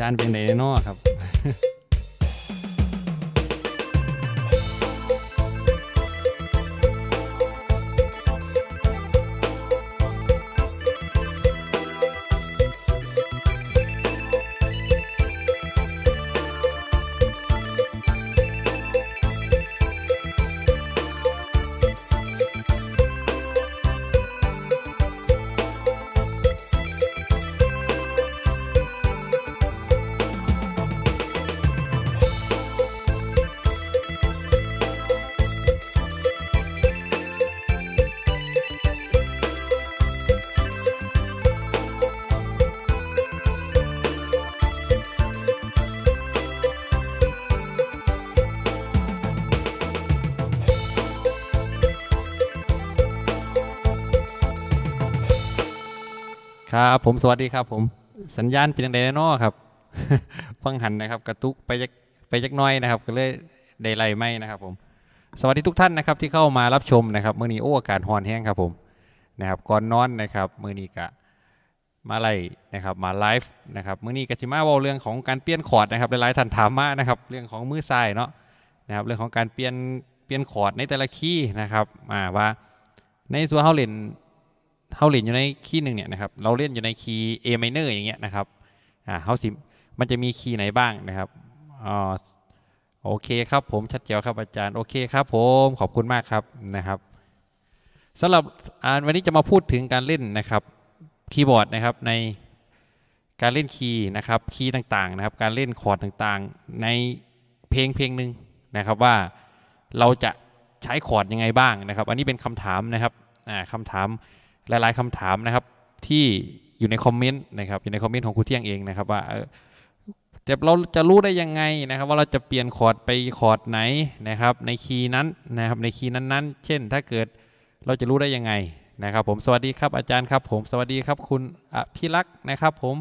ย่านเป็นไหนนอครับ ครับ ผมสวัสดีครับ ผมสัญญาณเป็นยังไงแน่นอครับฟังหันนะครับ กระตุกไปยักไปยักน้อยนะครับ ก็เลยได้ไล่ไม่นะครับผมสวัสดีทุกท่านนะครับที่เข้ามารับชมนะครับเมื่อนี้โอ้อากาศฮอนแห้งครับผมนะครับก่อนนอนนะครับเมื่อนี้กะมาไล่นะครับมาไลฟ์นะครับเมื่อนี้กะจิมาเว่าเรื่องของการเปลี่ยนคอร์ดนะครับหลายๆท่านถามมานะครับเรื่องของมือซ้ายเนาะนะครับเรื่องของการเปลี่ยนเปลี่ยนคอร์ดในแต่ละคีย์นะครับอ่าว่าในส่วนเฮาเล่น เฮาเล่นอยู่ในคีย์หนึ่งเนี่ยนะครับเราเล่นอยู่ในคีย์ A minor อย่างเงี้ยนะครับอ่าเฮาสิมันจะมีคีย์ไหนบ้างนะครับอ๋อโอเคครับผมชัดเจนครับอาจารย์โอเคครับผมขอบคุณมากครับนะครับสำหรับวันนี้จะมาพูดถึงการเล่นนะครับคีย์บอร์ดนะครับในการเล่นคีย์นะครับคีย์ต่างๆนะครับ การเล่นคอร์ดต่างๆ ในเพลงเพลงหนึ่งนะครับว่าเราจะใช้คอร์ดยังไงบ้างนะครับ อันนี้เป็นคำถามนะครับอ่าคำถาม หลาย ๆคำถามนะครับที่อยู่ในคอมเมนต์นะครับอยู่ในคอมเมนต์ของครูเที่ยงเองนะครับว่าเออจะเราจะรู้ได้ยังไงนะครับ ว่าเราจะเปลี่ยนคอร์ดไปคอร์ดไหนนะครับ ในคีย์นั้นนะครับในคีย์นั้นๆ เช่น ถ้าเกิดเราจะรู้ได้ยังไงนะครับ ผมสวัสดีครับอาจารย์ครับ ผมสวัสดีครับ คุณอภิรักษ์นะครับ ผม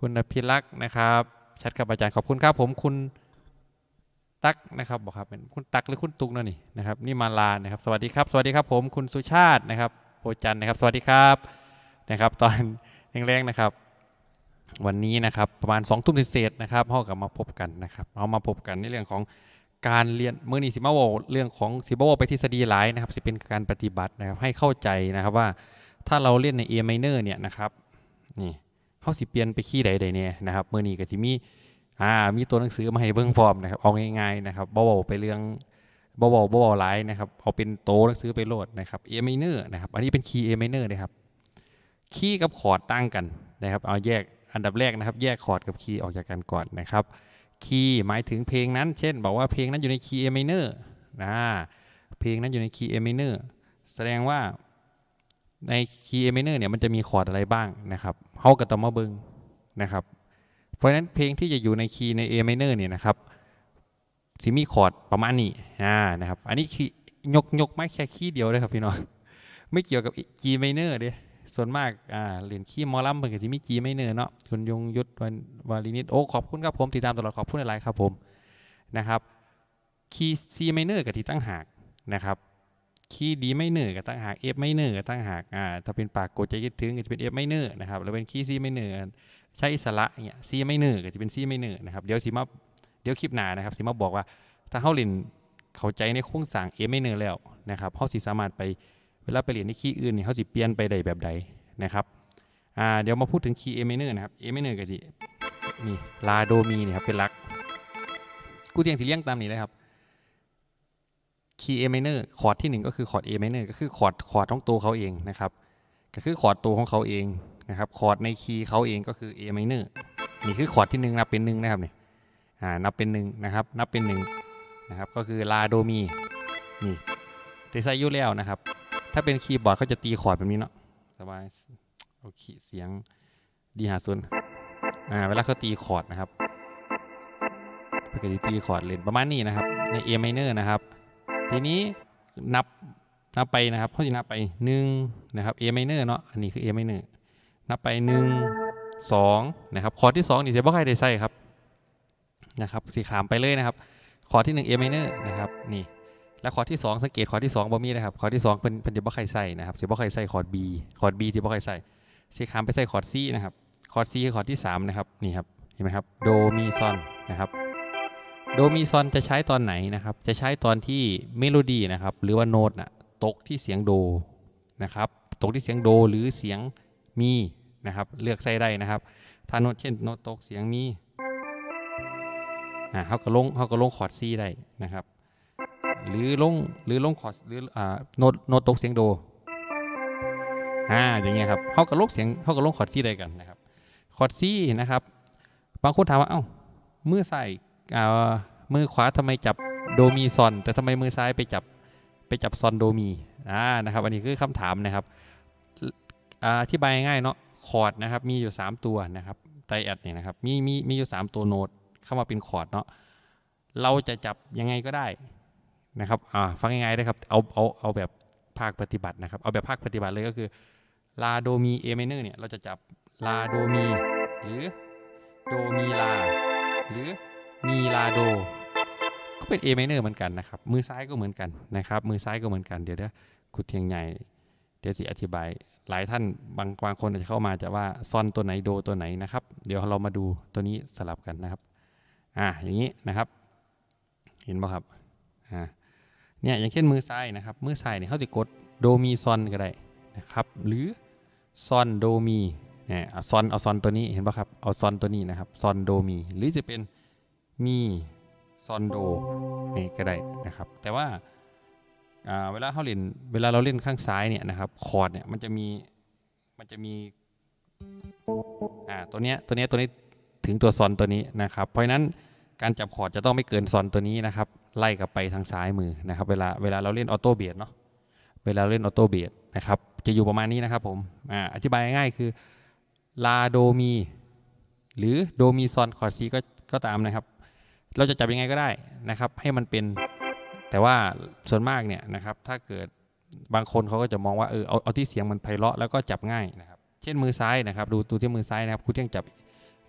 คุณอภิรักษ์นะครับชัดครับอาจารย์ขอบคุณครับผมคุณตักนะครับบอกครับเป็นคุณตักหรือคุณตุกนั่นนี่นะครับ นี่มาลานะครับ สวัสดีครับ สวัสดีครับ ผมคุณสุชาตินะครับ โพจันนะครับ สวัสดีครับนะครับ ตอนแรงๆนะครับ วันนี้นะครับประมาณ2ทุ่มเศษนะครับพ่อกลับมาพบกันนะครับเอามาพบกันในเรื่องของการเรียนมื่อนี้สิมาเวเรื่องของสิบวไปทฤษฎีหลายนะครับสิเป็นการปฏิบัตินะครับให้เข้าใจนะครับว่าถ้าเราเล่นใน A minor เนี่ยนะครับนี่เขาสิเปลี่ยนไปขี้ใดใดเนี่ยนะครับมื่อนี้ก็จะมีอ่ามีตัวหนังสือมาให้เบิ่งพร้อมนะครับเอาง่ายๆนะครับเบาๆไปเรื่อง บเบาๆเบาๆหลายนะครับเอาเป็นโตหนังสือไปโหลดนะครับ A minor นะครับอันนี้เป็นคีย์ A minor นะครับคีย์กับคอร์ดตั้งกันนะครับเอาแยกอันดับแรกนะครับ แยกคอร์ดกับคีย์ออกจากกันก่อนนะครับคีย์หมายถึงเพลงนั้น เช่น บอกว่าเพลงนั้นอยู่ในคีย์ A minor นะเพลงนั้นอยู่ในคีย์ A minor แสดงว่าในคีย์ A minor เนี่ยมันจะมีคอร์ดอะไรบ้างนะครับเฮาก็ต้อมาเบิงนะครับเพราะฉะนั้นเพลงที่จะอยู่ในคีย์ใน A minor เนี่ยนะครับ สิมีคอร์ดประมาณนี้อ่านะครับ อันนี้คือยกยกไม่แค่คีย์เดียวเลยครับพี่น้องไม่เกี่ยวกับ G minor เด้ส่วนมากอ่าเรียนคีย์มอลัมเพิ่นก็สิมี G minor เนาะคุณยงยุทธวันวาลินิตโอ้ขอบคุณครับผมติดตามตลอดขอบคุณหลายครับผมนะครับคีย์ C minor กับที่ตั้งหากนะครับคีย์ D minor กับตั้งหาก F minor กับตั้งหากอ่าถ้าเป็นปากกดใจคิดถึงก็จะเป็น F minor นะครับแล้วเป็นคีย์ C minor ใช้อิสระอย่างเงี้ย C minor ก็จะเป็น C minor นะครับเดี๋ยวสิมา เดี๋ยวคลิปหน้านะครับสิมาบอกว่าถ้าเฮาเรียนเข้าใจในโครงสร้าง A minor แล้วนะครับเฮาสิสามารถไปเวลาไปเรียนในคีย์อื่นนี่เฮาสิเปลี่ยนไปได้แบบใดนะครับอ่าเดี๋ยวมาพูดถึงคีย์ A minor นะครับ A minor ก็สินี่ลาโดมีนี่ครับเป็นหลัก กูเตียงสิเลี้ยงตามนี้เลยครับคีย์ A minor คอร์ดที่หนึ่งก็คือคอร์ด A minor ก็คือคอร์ดคอร์ดของตัวเขาเองนะครับก็คือคอร์ดตัวของเขาเองนะครับคอร์ดในคีย์เขาเองก็คือ A minor นี่คือคอร์ดที่หนึ่งนับเป็นหนึ่งนะครับเนี่อ่า นับเป็นหนึ่งนะครับนับเป็นหนึ่งนะครับก็คือลาโดมีนี่ได้ใส่อยุ่แล้วนะครับ ถ้าเป็นคีย์บอร์ดเขาจะตีคอร์ดแบบนี้เนาะสบายโอเคเสียงดีหาซุนอ่าเวลาเขาตีคอร์ดนะครับปกติตีคอร์ดเล่นประมาณนี้นะครับใน A minor นะครับ ทีนี้นับนับไปนะครับเขาจะนับไปหนึ่งนะครับ A minor เนาะอันนี้คือ A minor นับไปหนึ่งสองนะครับคอร์ดที่สองนี่จะบ่ใครได้ใส่ครับ นะครับสีขามไปเลยนะครับคอร์ดที่1 A minor นะครับนี่และคอร์ดที่ 2 สังเกตคอร์ดที่2บ่มีนะครับคอร์ดที่2เป็นเป็นจะบ่ใครใส่นะครับสิบ่ใครใส่คอร์ด B คอร์ด B ที่บ่ใครใส่สีขามไปใส่คอร์ด C นะครับคอร์ด C คือคอร์ดที่3นะครับนี่ครับเห็นไหมครับโดมีซอนนะครับโดมีซอนจะใช้ตอนไหนนะครับจะใช้ตอนที่เมโลดี้นะครับหรือว่าโน้ตนะตกที่เสียงโดนะครับตกที่เสียงโดหรือเสียงมีนะครับเลือกใส่ได้นะครับถ้าโน้ตเช่นโน้ตตกเสียงมี่าเขาก็ลงเขาก็ลงคอร์ดซีได้นะครับ หรือลงหรือลงคอร์ดหรืออ่าโน้ตโน้ตตกเสียงโดอ่าอย่างเงี้ยครับเขาก็ลงเสียงเขาก็ลงคอร์ดซีได้กันนะครับคอร์ดซีนะครับ บางคนถามว่าเอ้ามือซ้ายอ่ามือขวาทำไมจับโดมีซอน แต่ทำไมมือซ้ายไปจับไปจับซอนโดมีอ่านะครับ อันนี้คือคำถามนะครับอธิบายง่ายเนาะคอร์ดนะครับมีอยู่ 3 ตัวนะครับไตแอดเนี่ยนะครับมีมีมีอยู่ 3 ตัวโน้ต เข้ามาเป็นคอร์ดเนาะเราจะจับยังไงก็ได้นะครับอ่าฟังง่ายๆนะครับเอาเอาเอาแบบภาคปฏิบัตินะครับ เอาแบบภาคปฏิบัติเลยก็คือลาโดมีเอเมเนอร์เนี่ยเราจะจับลาโดมีหรือโดมีลาหรือมีลาโด ก็เป็น A minor เหมือนกันนะครับ มือซ้ายก็เหมือนกันนะครับ มือซ้ายก็เหมือนกันเดี๋ยวเดี๋ยวคุดเทียงใหญ่เดี๋ยวสิอธิบาย หลายท่านบางบางคนอาจจะเข้ามาจะว่าซอนตัวไหนโดตัวไหนนะครับ เดี๋ยวเรามาดูตัวนี้สลับกันนะครับ อ่าอย่างนี้นะครับ เห็นป่ะครับอ่าเนี่ยอย่างเช่นมือซ้ายนะครับ มือซ้ายเนี่ยเขาจะกดโดมีซอนก็ได้นะครับหรือซอนโดมีเนี่ยเอาซอนเอาซอนตัวนี้เห็นป่ะครับเอาซอนตัวนี้นะครับซอนโดมีหรือจะเป็นมีซอนโดนี่ก็ได้นะครับ แต่ว่าอ่าเวลาเขาเล่นเวลาเราเล่นข้างซ้ายเนี่ยนะครับคอร์ดเนี่ยมันจะมีมันจะมีอ่าตัวเนี้ยตัวเนี้ยตัวนี้ ถึงตัวซอนตัวนี้นะครับ เพราะฉะนั้นการจับคอร์ดจะต้องไม่เกินซอนตัวนี้นะครับ ไล่กลับไปทางซ้ายมือนะครับ เวลาเวลาเราเล่นออโต้เบียดเนาะเวลาเล่นออโต้เบียดนะครับ จะอยู่ประมาณนี้นะครับผมออธิบายง่ายคือลาโดมีหรือโดมีซอนคอร์ดซีก็ก็ตามนะครับ เราจะจับยังไงก็ได้นะครับ ให้มันเป็นแต่ว่าส่วนมากเนี่ยนะครับถ้าเกิดบางคนเขาก็จะมองว่าเออเอาเอาที่เสียงมันไพเราะแล้วก็จับง่ายนะครับ เช่นมือซ้ายนะครับ ดูดูที่มือซ้ายนะครับคุณเที่ยงจับ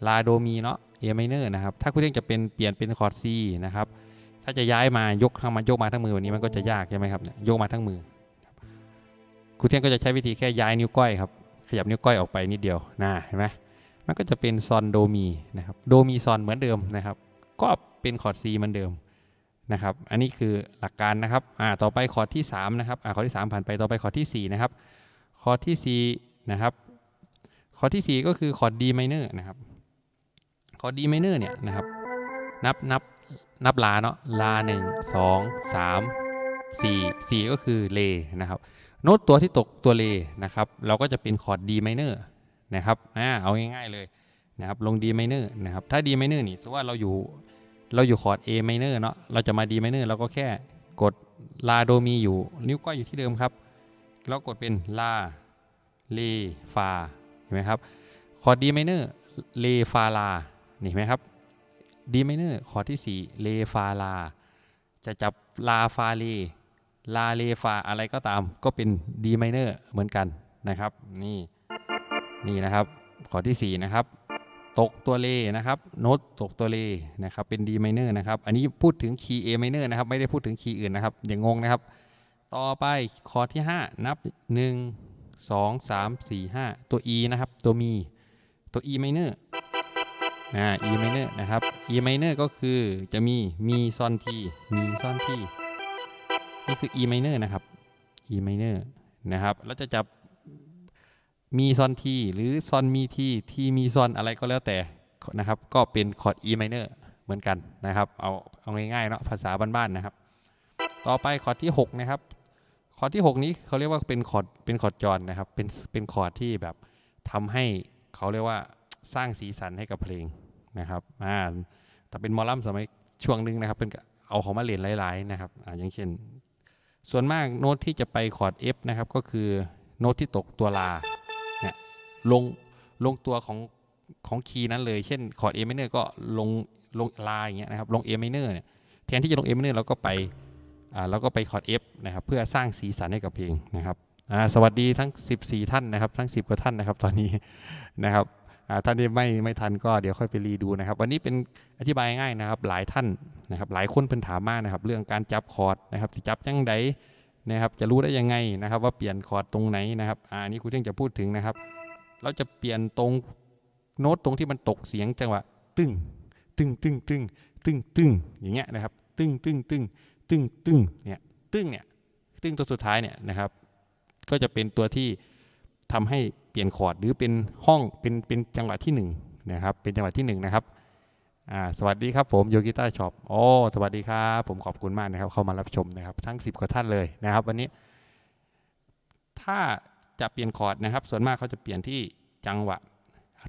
ลาโดมีเนาะเอไมเนอร์นะครับ ถ้าคุณเที่ยงจะเป็นเปลี่ยนเป็นคอร์ดซีนะครับ ถ้าจะย้ายมายกทั้งมายกมาทั้งมือวันนี้มันก็จะยากใช่ไหมครับยกมาทั้งมือครูเทียงก็จะใช้วิธีแค่ย้ายนิ้วก้อยครับ ขยับนิ้วก้อยออกไปนิดเดียวนะเห็นไหมมันก็จะเป็นซอนโดมีนะครับโดมีซอนเหมือนเดิมนะครับ ก็เป็นคอร์ด C เหมือนเดิมนะครับ อันนี้คือหลักการนะครับอ่าต่อไปคอร์ดที่3นะครับอ่าคอร์ดที่ 3 ผ่านไปต่อไปคอร์ดที่4นะครับคอร์ดที่4นะครับคอร์ดที่ 4 ก็คือคอร์ด D minor นะครับ คอร์ด D minor เนี่ยนะครับนับนับนับลาเนาะลา1 2 3 4 4ก็คือเลนะครับโน้ตตัวที่ตกตัวเลนะครับเราก็จะเป็นคอร์ด D minor นะครับอ่าเอาง่ายๆเลยนะครับลง D minor นะครับถ้า D minor นี่สมมติว่าเราอยู่เราอยู่คอร์ด A minor เนาะเราจะมา D minor เราก็แค่กดลาโดมีอยู่ นิ้วก้อยอยู่ที่เดิมครับแล้วกดเป็นลาเลฟาเห็นไหมครับคอร์ด D minor เลฟาลา นี่ไหมครับ D minor คอร์ดที่ 4 เลฟาลา จะจับลาฟาเลลาเลฟาอะไรก็ตาม ก็เป็น D minor เหมือนกันนะครับ นี่นี่นะครับคอร์ดที่ 4 นะครับ ตกตัวเลนะครับโน้ตตกตัวเลนะครับ เป็น D minor นะครับ อันนี้พูดถึงคีย์ A minor นะครับ ไม่ได้พูดถึงคีย์อื่นนะครับ อย่างงงนะครับ ต่อไปคอร์ดที่ 5 นับ 1 2 3 4 5 ตัว E นะครับ ตัวมี ตัว E minor อ่า E minor นะครับ E minor ก็คือจะมีมีซอนทีมีซอนทีนี่คือ E minor นะครับ E minor นะครับแล้วจะจับมีซอนทีหรือซอนมีทีทีมีซอนอะไรก็แล้วแต่นะครับ ก็เป็นคอร์ด E minor เหมือนกันนะครับ เอาเอาง่ายๆเนาะภาษาบ้านๆนะครับ ต่อไปคอร์ดที่ 6 นะครับคอร์ดที่ 6 นี้เขาเรียกว่าเป็นคอร์ดเป็นคอร์ดจรนะครับเป็นเป็นคอร์ดที่แบบทำให้เขาเรียกว่าสร้างสีสันให้กับเพลง นะครับอ่าแต่เป็นมอลลัมสมัยช่วงหนึงนะครับเป็นเอาของมาเรียนหลายๆนะครับอ่าอย่างเช่น ส่วนมากโน้ตที่จะไปคอร์ด F นะครับก็คือโน้ตที่ตกตัวลาลงลงตัวของของคีย์นั้นเลย เช่นคอร์ด A minor ก็ลงลงลาอย่างเงี้ยนะครับลง A minor เนี่ยแทนที่จะลง A minor เราก็ไปอ่าเราก็ไปคอร์ด F นะครับเพื่อสร้างสีสันให้กับเพลงนะครับอ่าสวัสดีทั้ง 14 ท่านนะครับ ทั้ง 10 กว่าท่านนะครับตอนนี้นะครับ ท่านที่ไม่ไม่ทันก็เดี๋ยวค่อยไปรีดูนะครับ วันนี้เป็นอธิบายง่ายนะครับ หลายท่านนะครับ หลายคนเป็นถามมากนะครับ เรื่องการจับคอร์ดนะครับสิจับยังไงนะครับ จะรู้ได้ยังไงนะครับ ว่าเปลี่ยนคอร์ดตรงไหนนะครับอ่าอันนี้ครูเท่งจะพูดถึงนะครับ เราจะเปลี่ยนตรงโน้ตตรงที่มันตกเสียงจังหวะตึ้งตึ้งตึ้งตึ้งตึ้งตึ้งอย่างเงี้ยนะครับ ตึ้งตึ้งตึ้งตึ้งตึ้งเนี่ยตึ้งเนี่ยตึ้งตัวสุดท้ายเนี่ยนะครับ ก็จะเป็นตัวที่ ทำให้เปลี่ยนคอร์ดหรือเป็นห้องเป็นเป็นจังหวะที่หนึ่งนะครับเป็นจังหวะที่หนึ่งนะครับสวัสดีครับผมโยกิต้าช็อปโอ้สวัสดีครับผมขอบคุณมากนะครับเข้ามารับชมนะครับทั้ง 10กว่าท่านเลยนะครับ วันนี้ ถ้าจะเปลี่ยนคอร์ดนะครับ ส่วนมากเขาจะเปลี่ยนที่จังหวะ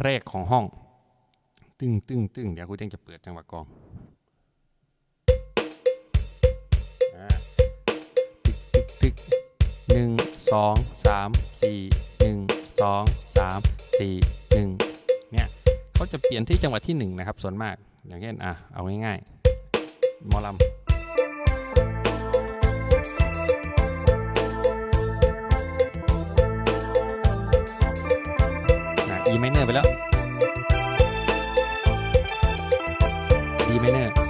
แรกของห้อง ตึ้งตึ้งตึ้งเดี๋ยวครูเจ้งจะเปิดจังหวะกองตึกตึกตึก หนึ่งสองสามสี่หนึ่งสองสามสี่หนึ่งเนี่ยเขาจะเปลี่ยนที่จังหวะที่หนึ่งนะครับ ส่วนมากอย่างเช่นอะเอาง่ายๆมอลำอะ E minor ไปแล้ว D minor D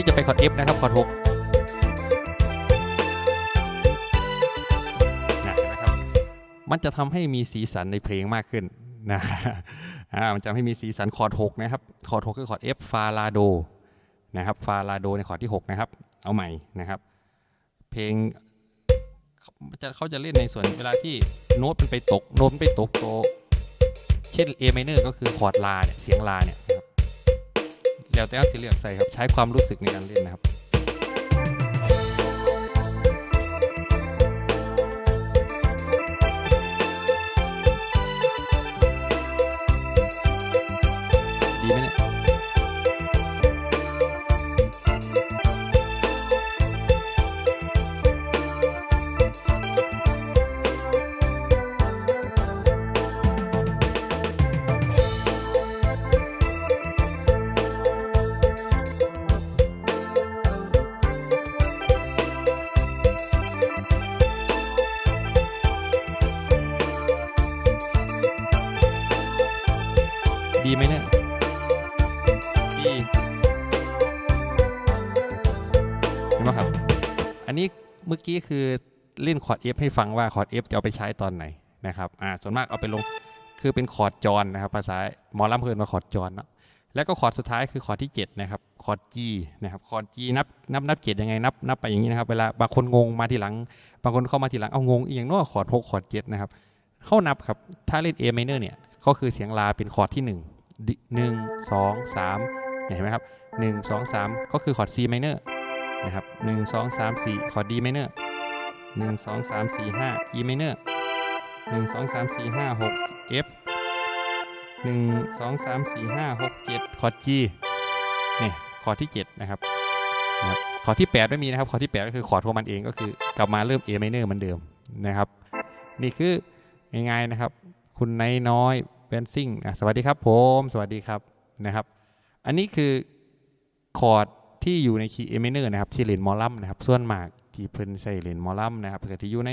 ทีนี้จะไปคอร์ด F นะครับคอร์ด6นะเห็นไหมครับมันจะทำให้มีสีสันในเพลงมากขึ้นนะอ่ามันจะทำให้มีสีสันคอร์ด6นะครับ คอร์ด6คือคอร์ด F ฟาลาโดนะครับ ฟาลาโดในคอร์ดที่ 6 นะครับ เอาใหม่นะครับ เพลงเขาจะเขาจะเล่นในส่วนเวลาที่โน้ตมันไปตก โน้ตมันไปตกโตวเช่น A minor ก็คือคอร์ดลาเนี่ย เสียงลาเนี่ยนะครับ แล้วแต่จะเลือกใส่ครับ ใช้ความรู้สึกในการเล่นนะครับ นไหมครับ อันนี้เมื่อกี้คือเล่นคอร์ด F ให้ฟังว่าคอร์ด F จะเอาไปใช้ตอนไหนนะครับอ่าส่วนมากเอาไปลงคือเป็นคอร์ดจรนะครับภาษาหมอลำเพิ่นมาคอร์ดจรเนาะแล้วก็คอร์ดสุดท้ายคือคอร์ดที่7นะครับคอร์ด G นะครับคอร์ด G นับนับนับเจ็ดยังไงนับนับไปอย่างนี้นะครับเวลาบางคนงงมาทีหลัง บางคนเข้ามาทีหลังเอางงอีกอย่างเน้อคอร์ด6คอร์ด7นะครับเข้านับครับถ้าเล่น A minor เนี่ยก็คือเสียงลาเป็นคอร์ดที่1ดิหนึ่งสองสามเห็นไหมครับหนึ่งสองสามก็คือคอร์ด C minor นะครับหนึ่งสองสามสี่คอร์ด D minor หนึ่งสองสามสี่ห้า E minor หนึ่งสองสามสี่ห้าหก F หนึ่งสองสามสี่ห้าหกเจ็ดคอร์ด G เนี่ยคอร์ดที่7นะครับนะครับคอร์ดที่8ไม่มีนะครับคอร์ดที่8ก็คือคอร์ดของมันเองก็คือกลับมาเริ่ม A minor เหมือนเดิมนะครับ นี่คือง่ายๆนะครับ คุณนายน้อยเบนซิ่งสวัสดีครับผม สวัสดีครับนะครับ อันนี้คือคอร์ด ที่อยู่ในคีย์เอเมเนอร์นะครับที่เลนมอลัมนะครับส่วนมากที่เพิ่นใส่เลนมอลัมนะครับแต่ที่อยู่ใน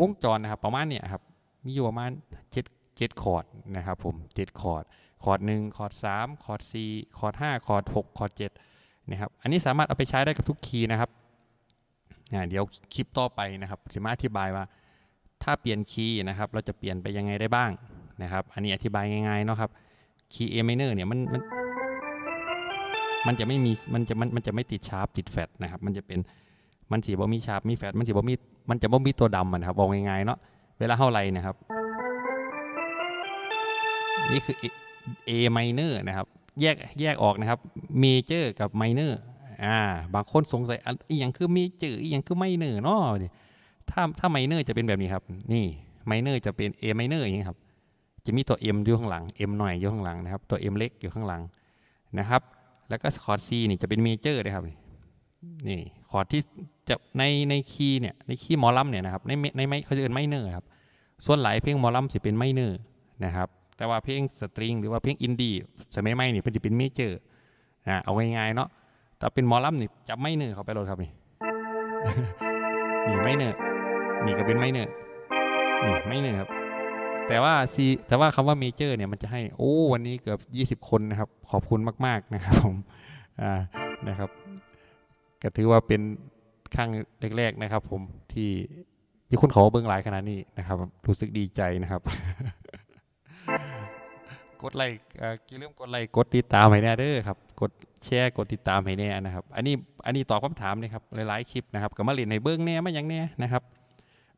วงจรนะครับประมาณเนี้ยครับมีอยู่ประมาณเจ็ดเจ็ดคอร์ดนะครับผมเจ็ดคอร์ดคอร์ดหนึ่งคอร์ดสามคอร์ดสี่คอร์ดห้าคอร์ดหกคอร์ดเจ็ดนะครับอันนี้สามารถเอาไปใช้ได้กับทุกคีย์นะครับเดี๋ยวคลิปต่อไปนะครับจะมาอธิบายว่า ถ้าเปลี่ยนคีย์นะครับ เราจะเปลี่ยนไปยังไงได้บ้างนะครับ อันนี้อธิบายง่ายๆเนาะครับคีย์ A minor เนี่ยมันมัน มันจะไม่มีมันจะมันมันจะไม่ติดชาร์ปติดแฟตนะครับ มันจะเป็นมันสีบ่มีชาร์ปมีแฟตมันสีบ่มีมันจะบ่มีตัวดำนะครับบอกง่ายๆเนาะเวลาเท่าไรนะครับ นี่คือ A, minor นะครับ แยกแยกออกนะครับ major กับ minor อ่าบางคนสงสัยอันอีหยังคือ major อีหยังคือ minor เนาะถ้าถ้า minor จะเป็นแบบนี้ครับ นี่ minor จะเป็น A minor อย่างนี้ครับจะมีตัว M อยู่ข้างหลัง M หน่อยอยู่ข้างหลังนะครับ ตัว M เล็กอยู่ข้างหลังนะครับ แล้วก็คอร์ด C นี่จะเป็นเมเจอร์นะครับ นี่คอร์ดที่จะในในคีย์เนี่ยในคีย์มอลัมเนี่ยนะครับในในไม่เขาจะเรียกไมเนอร์ครับ ส่วนหลายเพลงมอลัมสิเป็นไมเนอร์นะครับ แต่ว่าเพลงสตริงหรือว่าเพลงอินดี้สมัยใหม่นี่เพิ่นจะเป็นเมเจอร์นะเอาง่ายๆเนาะแต่เป็นมอลัมนี่จับไมเนอร์เขาไปเลยครับนี่นี่ไมเนอร์นี่ก็เป็นไมเนอร์นี่ไมเนอร์ครับ แต่ว่าซีแต่ว่าคำว่าเมเจอร์เนี่ยมันจะให้โอ้วันนี้เกือบ 20 คนนะครับ ขอบคุณมาก ๆนะครับผมอ่านะครับก็ถือว่าเป็นครั้งแรกๆนะครับ ผมที่มีคนขอเบิ้งหลายขนาดนี้นะครับรู้สึกดีใจนะครับ กดไลค์เอ่ออย่มกดไลค์กดติดตามให้แน่เด้อครับ กดแชร์กดติดตามให้แน่นะครับ อันนี้อันนี้ตอบคำถามนะครับหลายๆคลิปนะครับก็มาเล่นในเบิ้งแน่มาอย่างแน่นะครับ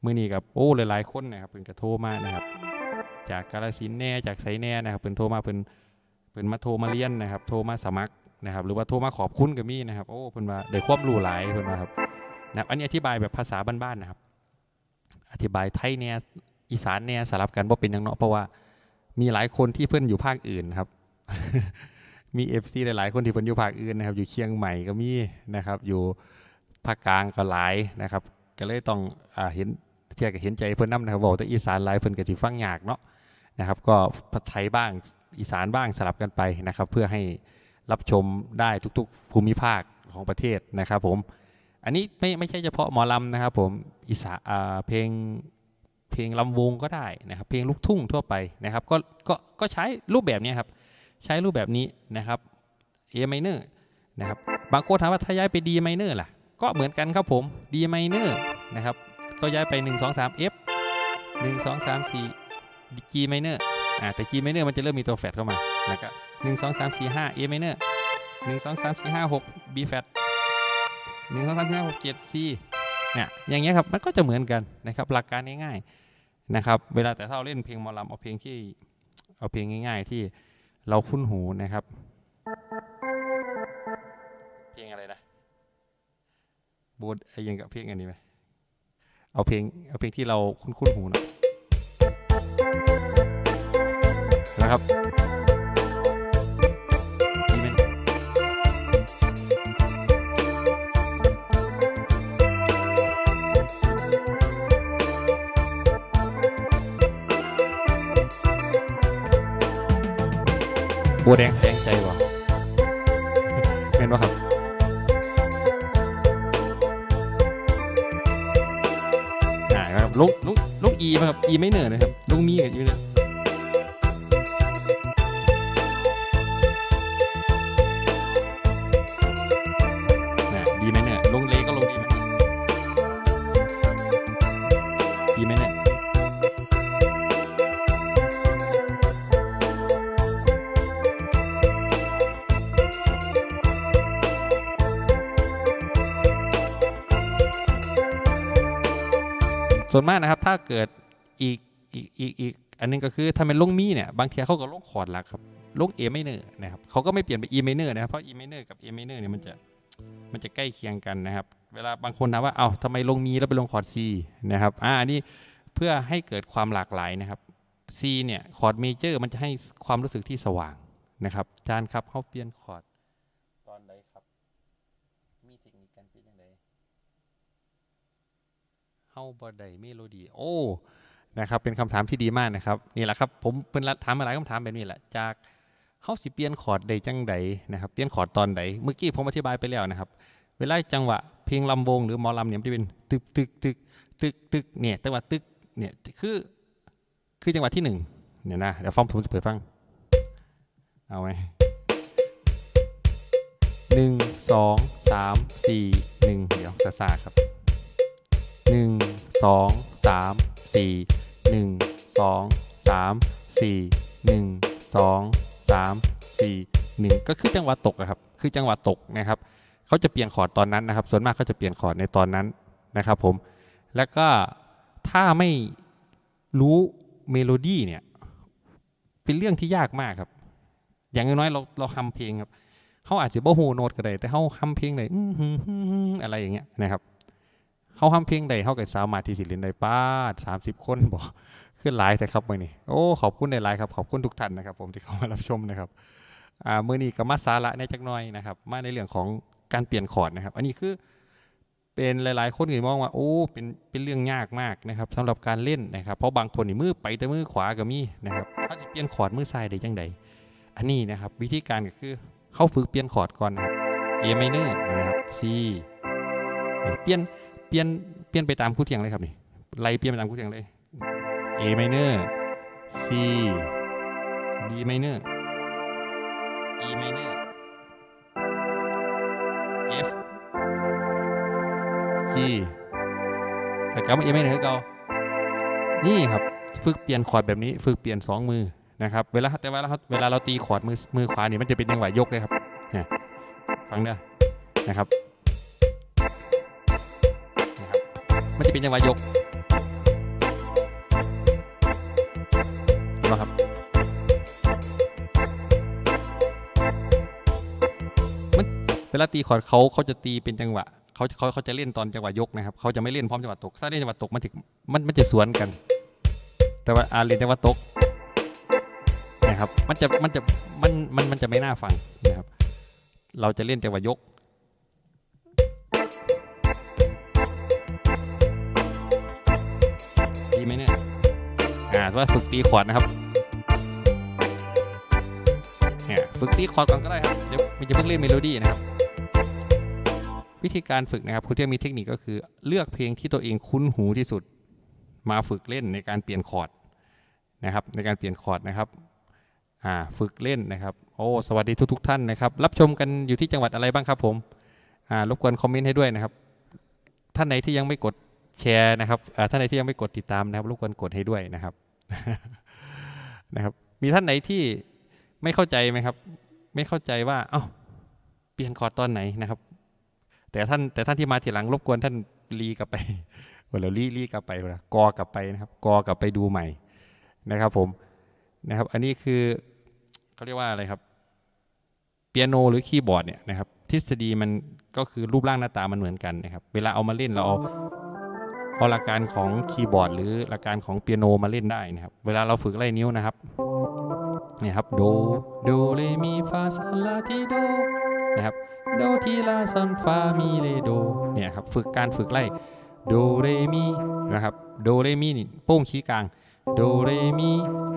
มือนี้กับโอ้หลายๆคนนะครับเพิ่นก็โทรมากนะครับ จากกาลสินแน่จากไสแน่นะครับเพิ่นโทรมาเพิ่นเพิ่นมาโทรมาเรียนนะครับ โทรมาสมัครนะครับ หรือว่าโทรมาขอบคุณก็มีนะครับโอ้เพิ่นว่าได้ความรู้หลายเพิ่นว่าครับนะบอันนี้อธิบายแบบภาษาบ้านๆนะครับ อธิบายไทยแน่อีสานแน่สลับกันบ่าเป็นยังเนาะเพราะว่ามีหลายคนที่เพิ่นอยู่ภาคอื่นครับ มี FC หลายๆคนที่เพิ่นอยู่ภาคอื่นนะครับ อยู่เชียงใหม่ก็มีนะครับ อยู่ภาคกลางก็หลายนะครับ ก็เลยต้องอ่าเห็นเที่ยก็เห็นใจเพิ่นนํนะครับบอกแต่อีสานหลายเพิ่นก็สิฟังยากเนาะ นะครับ ก็ไทยบ้างอีสานบ้างสลับกันไปนะครับ เพื่อให้รับชมได้ทุกๆภูมิภาคของประเทศนะครับผมอันนี้ไม่ไม่ใช่เฉพาะหมอลำนะครับผมอีสานเพลงเพลงลำวงก็ได้นะครับ เพลงลูกทุ่งทั่วไปนะครับ ก็ก็ก็ใช้รูปแบบนี้ครับ ใช้รูปแบบนี้นะครับ A minor นะครับบางคนถามว่าถ้าย้ายไป D minor ล่ะ ก็เหมือนกันครับผม D minor นะครับ ก็ย้ายไป 1 2 3 F 1 2 3 4 G minor อ่าแต่ G minor มันจะเริ่มมีตัวแฟดเข้ามาแล้วก็1 2 3 4 5 A minor 1 2 3 4 5 6 B flat 1 2 3 4 5 6 7 C เนี่ยอย่างเงี้ยครับมันก็จะเหมือนกันนะครับหลักการง่ายๆนะครับเวลาแต่ถ้าเราเล่นเพลงมอลำเอาเพลงที่เอาเพลงง่าย ๆ ที่เราคุ้นหูนะครับ เพลงอะไรนะบูดไอ้ยังกับเพลงอันนี้ไหมเอาเพลงเอาเพลงที่เราคุ้นคุ้นหูนะ นะครับบัวแดงแสงใจวะเป็นวะครับอ่าครับลุกลุกลุกอีป่ะครับ อีไม่เหนื่อยนะครับลุงมีกับอีเนื่อย ส่วนมากนะครับ ถ้าเกิดอีกอีกอีกอีกอันนึงก็คือถ้าเป็นลงมีเนี่ยบางทีเขาก็ลงคอร์ดหลักครับลงเอไมเนอร์นะครับเขาก็ไม่เปลี่ยนไปอีไมเนอร์นะครับเพราะอีไมเนอร์กับเอไมเนอร์เนี่ยมันจะมันจะใกล้เคียงกันนะครับ เวลาบางคนถามว่าเอา้าทำไมลงมีแล้วไปลงคอร์ดซีนะครับอ่าอันนี้เพื่อให้เกิดความหลากหลายนะครับ C เนี่ยคอร์ดเมเจอร์มันจะให้ความรู้สึกที่สว่างนะครับจารย์ครับเขาเปลี่ยนคอร์ดตอนใดครับ มีเทคนิคการเปลี่ยนยังไง เฮาบ่ได้เมโลดีโอ้นะครับเป็นคำถามที่ดีมากนะครับนี่แหละครับผมเป็นถามมาหลายคำถามแบบนี้แหละจากเฮาสิเปลี่ยนคอร์ดใดจังใดนะครับเปลี่ยนคอร์ดตอนใดเมื่อกี้ผมอธิบายไปแล้วนะครับ เวลาจังหวะเพลงลำวงหรือหมอลำเนี่ยมันจะเป็นตึกตึกตึกตึกตึกเนี่ยจังหวะตึกเนี่ยคือคือจังหวะที่หนึ่งเนี่ยนะเดี๋ยวฟอมผมจะเปิดฟังเอาไหมหนึ่งสองสามสี่หนึ่งเดี๋ยวซาซาครับหนึ่ง สองสามสี่หนึ่งสองสามสี่หนึ่งสองสามสี่หนึ่งก็คือจังหวะตกครับ คือจังหวะตกนะครับ เขาจะเปลี่ยนคอร์ดตอนนั้นนะครับ ส่วนมากเขาจะเปลี่ยนคอร์ดในตอนนั้นนะครับผม แล้วก็ถ้าไม่รู้เมโลดี้เนี่ย เป็นเรื่องที่ยากมากครับ อย่างน้อยเราเราฮัมเพลงครับเขาอาจจะบ่ฮู้โน้ตก็ได้ แต่เขาฮัมเพลงได้อื้อหือหือหืออะไรอย่างเงี้ยนะครับ เขาฮัมเพลงได้เขาก็สามารถที่สิเล่นได้ป้าสามสิบคนบอกขึ้นหลายแต่ครับมื่อนี้โอ้ขอบคุณในไลน์ครับขอบคุณทุกท่านนะครับ ผมที่เข้ามารับชมนะครับอ่ามื่อนี้ก็มาสาระในจักหน่อยนะครับ มาในเรื่องของการเปลี่ยนคอร์ดนะครับ อันนี้คือเป็นหลายๆ คนก็มองว่าโอ้เป็นเป็นเรื่องยากมากนะครับสำหรับการเล่นนะครับ เพราะบางคนนี่มือไปแต่มือขวาก็มีนะครับถ้าจะเปลี่ยนคอร์ดมือซ้ายได้จังใดอันนี้นะครับวิธีการก็คือเข้าฝึกเปลี่ยนคอร์ดก่อนนะครับ A minor นะครับ C เปลี่ยน เปลี่ยนเปลี่ยนไปตามคู่เทียงเลยครับนี่ไล่เปลี่ยนไปตามคู่เทียงเลย A minor C D minor E minor F G แล้วก็มา A minor เก่านี่ครับฝึกเปลี่ยนคอร์ดแบบนี้ฝึกเปลี่ยนสองมือนะครับเวลาแต่ว่าเวลาเราตีคอร์ดมือมือขวานี่มันจะเป็นจังหวะยกเลยครับเนี่ยฟังเด้อนะครับ มันจะเป็นจังหวะยกเห็นไหมครับมันเวลาตีคอร์ดเขาเขาจะตีเป็นจังหวะเขาเขาเขาจะเล่นตอนจังหวะยกนะครับเขาจะไม่เล่นพร้อมจังหวะตก ถ้าเล่นจังหวะตกมันถึงมันมันจะสวนกัน แต่ว่าอาเล่นจังหวะตกนะครับมันจะมันจะมันมันมันจะไม่น่าฟังนะครับ เราจะเล่นจังหวะยก ไหมเนี่ย อ่าว่าฝึกตีคอร์ดนะครับ เนี่ยฝึกตีคอร์ดก่อนก็ได้ครับเดี๋ยวมันจะเพิ่งเล่นเมโลดี้นะครับ วิธีการฝึกนะครับครูเทียมมีเทคนิคก็คือเลือกเพลงที่ตัวเองคุ้นหูที่สุด มาฝึกเล่นในการเปลี่ยนคอร์ดนะครับ ในการเปลี่ยนคอร์ดนะครับอ่าฝึกเล่นนะครับ โอ้สวัสดีทุกทท่านนะครับ รับชมกันอยู่ที่จังหวัดอะไรบ้างครับผมอ่ารบกวนคอมเมนต์ให้ด้วยนะครับ ท่านไหนที่ยังไม่กด แชร์นะครับท่านไหนที่ยังไม่กดติดตามนะครับรบกวนกดให้ด้วยนะครับนะครับ มีท่านไหนที่ไม่เข้าใจไหมครับ ไม่เข้าใจว่าเอ้าเปลี่ยนคอร์ดตอนไหนนะครับ แต่ท่านแต่ท่านที่มาทีหลังรบกวนท่านรีกลับไปเวลารีรีกลับไปเวลากอกลับไปนะครับ กอกลับไปดูใหม่นะครับ ผมนะครับ อันนี้คือเขาเรียกว่าอะไรครับเปียโนหรือคีย์บอร์ดเนี่ยนะครับทฤษฎีมันก็คือรูปร่างหน้าตามันเหมือนกันนะครับ เวลาเอามาเล่นเราเอา เอาหลักการของคีย์บอร์ดหรือหลักการของเปียโนมาเล่นได้นะครับ เวลาเราฝึกไล่นิ้วนะครับเนี่ยครับโดโดเรมีฟาซาลาทีโดนะครับโดทีลาซอนฟามีเลโดเนี่ยครับฝึกการฝึกไล่โดเรมีนะครับโดเรมีนี่โป้งชี้กลางโดเรมี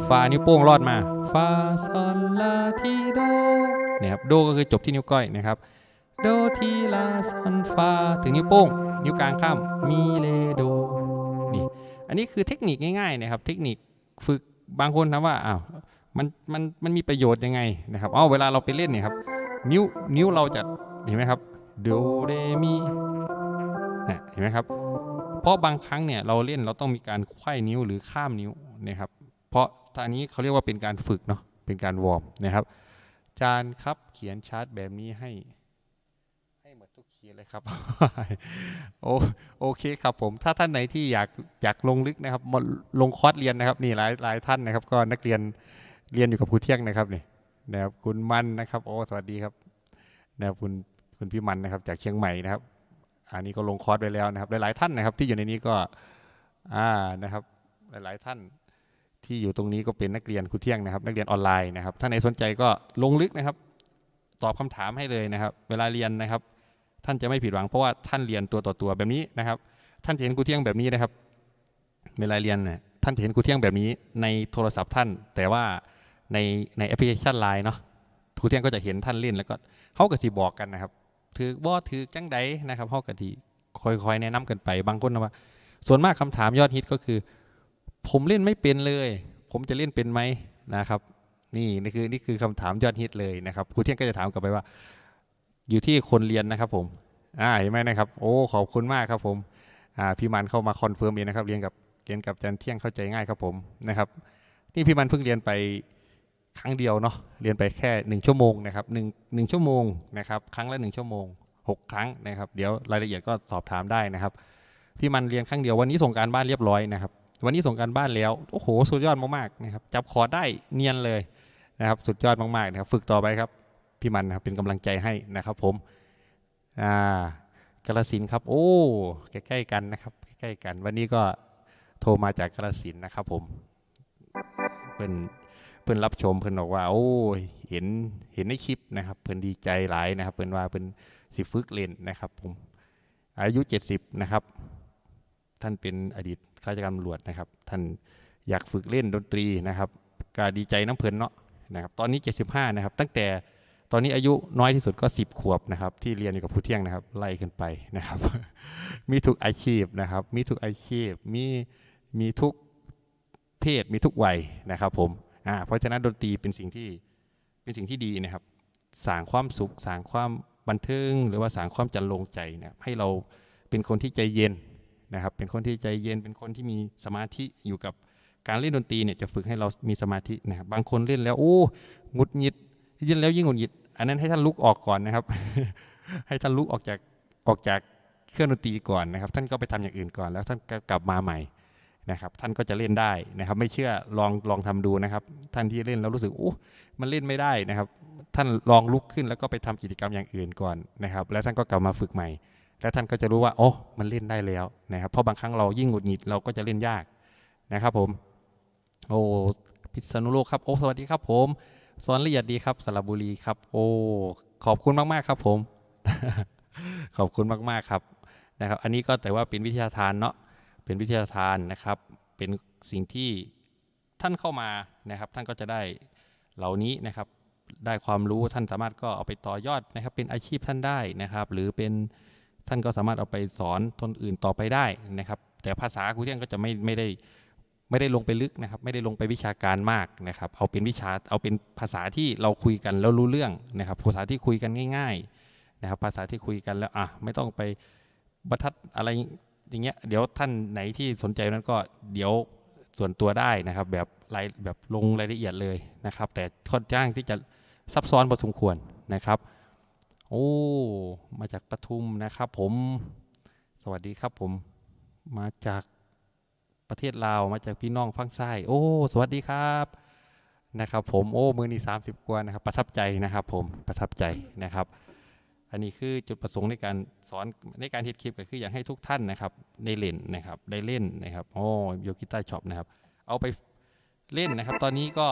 ฟานิ้วโป้งลอดมาฟาซอลลาทีโดเนี่ยครับโดก็คือจบที่นิ้วก้อยนะครับ โดทีลาซอนฟาถึงนิ้วโป้ง นิ้วกลางข้ามมีเลโดนี่อันนี้คือเทคนิคง่ายๆนะครับ เทคนิคฝึกบางคนถามว่าอ้าวมันมันมันมีประโยชน์ยังไงนะครับอ๋อเวลาเราไปเล่นเนี่ยครับ นิ้วนิ้วเราจะเห็นไหมครับโดเรมีนะเห็นไหมครับ เพราะบางครั้งเนี่ยเราเล่นเราต้องมีการไขว้นิ้วหรือข้ามนิ้วนะครับ เพราะตอนนี้เขาเรียกว่าเป็นการฝึกเนาะเป็นการวอร์มนะครับจารย์ครับเขียนชาร์ตแบบนี้ให้ เลยครับ โอโอเคครับผม ถ้าท่านไหนที่อยากอยากลงลึกนะครับลงคอร์สเรียนนะครับ นี่หลายหลายท่านนะครับ ก็นักเรียนเรียนอยู่กับครูเที่ยงนะครับนี่นะครับคุณมันนะครับโอ้สวัสดีครับนะครับคุณคุณพี่มันนะครับ จากเชียงใหม่นะครับ อันนี้ก็ลงคอร์สไปแล้วนะครับ หลายๆท่านนะครับ ที่อยู่ในนี้ก็อ่านะครับ หลายๆท่านที่อยู่ตรงนี้ก็เป็นนักเรียนครูเที่ยงนะครับ นักเรียนออนไลน์นะครับท่านไหนสนใจก็ลงลึกนะครับ ตอบคำถามให้เลยนะครับ เวลาเรียนนะครับ ท่านจะไม่ผิดหวังเพราะว่าท่านเรียนตัวต่อตัวแบบนี้นะครับ ท่านจะเห็นครูเที่ยงแบบนี้นะครับ เวลาเรียนเนี่ยท่านจะเห็นครูเที่ยงแบบนี้ในโทรศัพท์ท่าน แต่ว่าในในแอปพลิเคชันไลน์เนาะครูเที่ยงก็จะเห็นท่านเล่นแล้วก็เขาก็สิบอกกันนะครับ ถือบ่ถือจังใดนะครับเขาก็ทีค่อยๆแนะนำกันไปบางคนนะว่า ส่วนมากคำถามยอดฮิตก็คือ ผมเล่นไม่เป็นเลย ผมจะเล่นเป็นไหมนะครับ นี่นี่คือนี่คือคำถามยอดฮิตเลยนะครับครูเที่ยงก็จะถามกลับไปว่า อยู่ที่คนเรียนนะครับผมอ่าเห็นไหมนะครับ โอ้ขอบคุณมากครับผมอ่าพี่มันเข้ามาคอนเฟิร์มเองนะครับเรียนกับเรียนกับอาจันเที่ยงเข้าใจง่ายครับผมนะครับ นี่พี่มันเพิ่งเรียนไปครั้งเดียวเนาะเรียนไปแค่หนึ่งชั่วโมงนะครับหนึ่งหนึ่งชั่วโมงนะครับครั้งละหนึ่งชั่วโมงหกครั้งนะครับ เดี๋ยวรายละเอียดก็สอบถามได้นะครับ พี่มันเรียนครั้งเดียววันนี้ส่งการบ้านเรียบร้อยนะครับวันนี้ส่งการบ้านแล้วโอ้โหสุดยอดมากๆนะครับจับคอได้เนียนเลยนะครับ สุดยอดมากๆนะครับ ฝึกต่อไปครับ พี่มันนะครับเป็นกำลังใจให้นะครับผมอ่ากาลสินครับ โอ้ใกล้ๆกันนะครับใกล้ๆกัน วันนี้ก็โทรมาจากกาลสินนะครับผมเพิ่นเพิ่นรับชมเพิ่นบอกว่า โอ้ยเห็นเห็นในคลิปนะครับ เพิ่นดีใจหลายนะครับ เพิ่นว่าเพิ่นสิฝึกเล่นนะครับผมอายุ 70 นะครับ ท่านเป็นอดีตข้าราชการตำรวจนะครับ ท่านอยากฝึกเล่นดนตรีนะครับ ก็ดีใจน้ำเพลินเนาะนะครับ ตอนนี้ 75 นะครับ ตั้งแต่ ตอนนี้อายุน้อยที่สุดก็ 10 ขวบนะครับ ที่เรียนอยู่กับผู้เที่ยงนะครับ ไล่ขึ้นไปนะครับ มีทุกอาชีพนะครับ มีทุกอาชีพ มีมีทุกเพศมีทุกวัยนะครับผมอ่าเพราะฉะนั้นดนตรีเป็นสิ่งที่เป็นสิ่งที่ดีนะครับสร้างความสุขสร้างความบันเทิงหรือว่าสร้างความจันลงใจนะให้เราเป็นคนที่ใจเย็นนะครับ เป็นคนที่ใจเย็นเป็นคนที่มีสมาธิอยู่กับการเล่นดนตรีเนี่ยจะฝึกให้เรามีสมาธินะครับบางคนเล่นแล้วโอ้หงุดหงิดเล่นแล้วยิ่งหงุดหงิด อันนั้นให้ท่านลุกออกก่อนนะครับ ให้ท่านลุกออกจากออกจากเครื่องดนตรีก่อนนะครับ ท่านก็ไปทำอย่างอื่นก่อน แล้วท่านก็กลับมาใหม่นะครับ ท่านก็จะเล่นได้นะครับ ไม่เชื่อลองลองทำดูนะครับ ท่านที่เล่นแล้วรู้สึกโอ้มันเล่นไม่ได้นะครับ ท่านลองลุกขึ้นแล้วก็ไปทำกิจกรรมอย่างอื่นก่อนนะครับ แล้วท่านก็กลับมาฝึกใหม่ แล้วท่านก็จะรู้ว่าโอ้มันเล่นได้แล้วนะครับ เพราะบางครั้งเรายิ่งหงุดหงิดเราก็จะเล่นยากนะครับ ผม โอ้พิษณุโลกครับโอ้สวัสดีครับผม สอนละเอียดดีครับสระบุรีครับ โอ้ขอบคุณมาก ๆ ครับผม ขอบคุณมาก ๆ ครับนะครับ อันนี้ก็แต่ว่าเป็นวิทยาทานเนาะเป็นวิทยาทานนะครับ เป็นสิ่งที่ท่านเข้ามานะครับ ท่านก็จะได้เหล่านี้นะครับ ได้ความรู้ท่านสามารถก็เอาไปต่อยอดนะครับ เป็นอาชีพท่านได้นะครับ หรือเป็นท่านก็สามารถเอาไปสอนคนอื่นต่อไปได้นะครับ แต่ภาษาครูเที่ยงก็จะไม่ไม่ได้ ไม่ได้ลงไปลึกนะครับ ไม่ได้ลงไปวิชาการมากนะครับ เอาเป็นวิชาเอาเป็นภาษาที่เราคุยกันแล้วรู้เรื่องนะครับ ภาษาที่คุยกันง่าย ๆ นะครับ ภาษาที่คุยกันแล้วอะไม่ต้องไปบรรทัดอะไรอย่างเงี้ยเดี๋ยวท่านไหนที่สนใจนั้นก็เดี๋ยวส่วนตัวได้นะครับ แบบรายแบบลงรายละเอียดเลยนะครับ แต่ค่อนข้างที่จะซับซ้อนพอสมควรนะครับ โอ้มาจากปทุมนะครับ ผม สวัสดีครับผมมาจาก ประเทศลาวมาจากพี่น้องฟังไส้โอ้ สวัสดีครับนะครับ ผมโอ้มือนี้สามสิบกว่านะครับ ประทับใจนะครับ ผมประทับใจนะครับ อันนี้คือจุดประสงค์ในการสอนในการเฮ็ดคลิปก็คืออยากให้ทุกท่านนะครับได้เล่นนะครับได้เล่นนะครับโอ้โยกิต้าช็อปนะครับ เอาไปเล่นนะครับ ตอนนี้ก็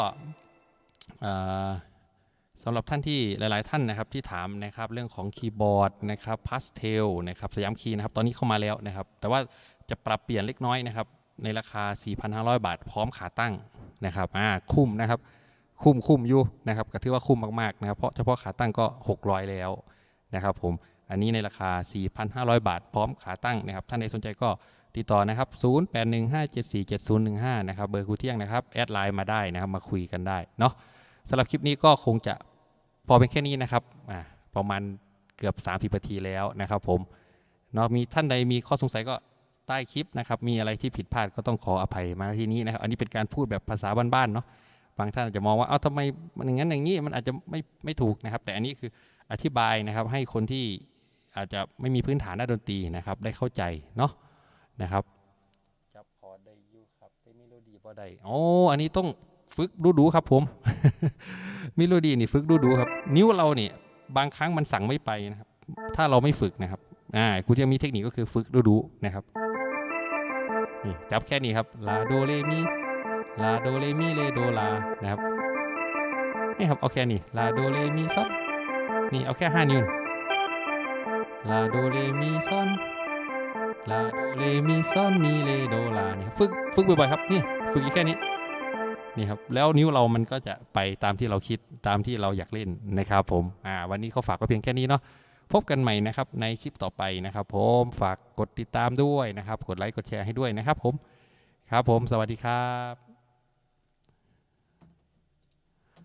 สำหรับท่านที่หลาย ๆ ท่านนะครับที่ถามนะครับเรื่องของคีย์บอร์ดนะครับพาสเทลนะครับสยามคีย์นะครับตอนนี้เข้ามาแล้วนะครับ แต่ว่าจะปรับเปลี่ยนเล็กน้อยนะครับ ในราคา 4,500 บาท พร้อมขาตั้งนะครับอ่าคุ้มนะครับ คุ้มคุ้มอยู่นะครับก็ถือว่าคุ้มมากๆนะครับเพราะเฉพาะขาตั้งก็ 600 แล้วนะครับผมอันนี้ในราคา 4,500 บาท พร้อมขาตั้งนะครับท่านใดสนใจก็ติดต่อนะครับ 0815747015 นะครับเบอร์ครูเที่ยงนะครับแอดไลน์มาได้นะครับมาคุยกันได้เนาะสำหรับคลิปนี้ก็คงจะพอเป็นแค่นี้นะครับอ่าประมาณเกือบ 30นาทีแล้วนะครับผมเนาะมีท่านใดมีข้อสงสัยก็ ใต้คลิปนะครับมีอะไรที่ผิดพลาดก็ต้องขออภัยมาที่นี้นะครับ อันนี้เป็นการพูดแบบภาษาบ้านๆเนาะบางท่านอาจจะมองว่าเอ้าทำไมมันอย่างนั้นอย่างนี้มันอาจจะไม่ไม่ถูกนะครับ แต่อันนี้คืออธิบายนะครับให้คนที่อาจจะไม่มีพื้นฐานด้านดนตรีนะครับ ได้เข้าใจเนาะนะครับจับพอได้ยูครับแต่เมโลดี้พอได้โอ้อันนี้ต้องฝึกดูๆครับผมเมโลดี้นี่ฝึกดูๆครับ นิ้วเราเนี่ยบางครั้งมันสั่งไม่ไปนะครับ ถ้าเราไม่ฝึกนะครับอ่าครูจะมีเทคนิคก็คือฝึกดูดูๆนะครับ นี่จับแค่นี้ครับลาโดเรมีลาโดเรมีเลโดลานะครับนี่ครับเอาแค่นี้ลาโดเรมีซอนนี่เอาแค่ห้านิ้วนลาโดเรมีซอนลาโดเรมีซอนมีเลโดลานี่ครับฝึกฝึกบ่อยๆครับนี่ฝึกอีกแค่นี้นี่ครับแล้วนิ้วเรามันก็จะไปตามที่เราคิดตามที่เราอยากเล่นนะครับผมอ่าวันนี้เขาฝากไว้เพียงแค่นี้เนาะ พบกันใหม่นะครับในคลิปต่อไปนะครับ ผมฝากกดติดตามด้วยนะครับ กดไลค์กดแชร์ให้ด้วยนะครับ ผมครับผมสวัสดีครับ